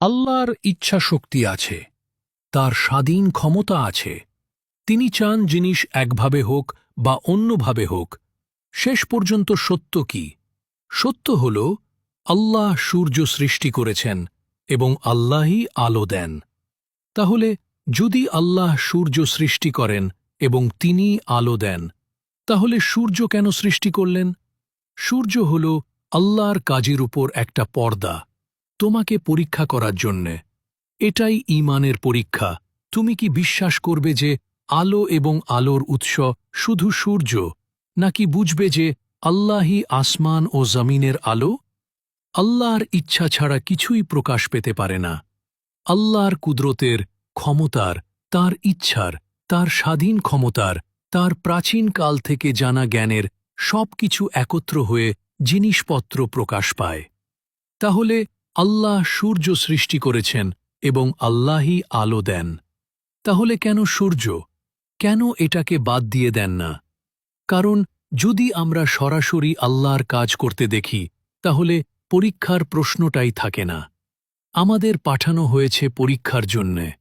আল্লাহর ইচ্ছা শক্তি আছে, তার স্বাধীন ক্ষমতা আছে। তিনি চান জিনিস একভাবে হোক বা অন্যভাবে হোক। শেষ পর্যন্ত সত্য কি? সত্য হল, আল্লাহ সূর্য সৃষ্টি করেছেন এবং আল্লাহই আলো দেন। তাহলে যদি আল্লাহ সূর্য সৃষ্টি করেন এবং তিনি আলো দেন, তাহলে সূর্য কেন সৃষ্টি করলেন? সূর্য হল আল্লাহর কাজের উপর একটা পর্দা। তোমাকে পরীক্ষা করার জন্যে। এটাই ঈমানের পরীক্ষা। তুমি কি বিশ্বাস করবে যে আলো এবং আলোর উৎস শুধু সূর্য, নাকি বুঝবে যে আল্লাহি আসমান ও জমিনের আলো? আল্লাহর ইচ্ছা ছাড়া কিছুই প্রকাশ পেতে পারে না। আল্লাহর কুদরতের ক্ষমতার, তার ইচ্ছার, তার স্বাধীন ক্ষমতার, তার প্রাচীন কাল থেকে জানা জ্ঞানের সব কিছু একত্র হয়ে জিনিসপত্র প্রকাশ পায়। তাহলে আল্লাহ সূর্য সৃষ্টি করেছেন এবং আল্লাহই আলো দেন। তাহলে কেন সূর্য? কেন এটাকে বাদ দিয়ে দেন না? কারণ, যদি আমরা সরাসরি আল্লাহর কাজ করতে দেখি, তাহলে পরীক্ষার প্রশ্নটাই থাকে না। আমাদের পাঠানো হয়েছে পরীক্ষার জন্যে।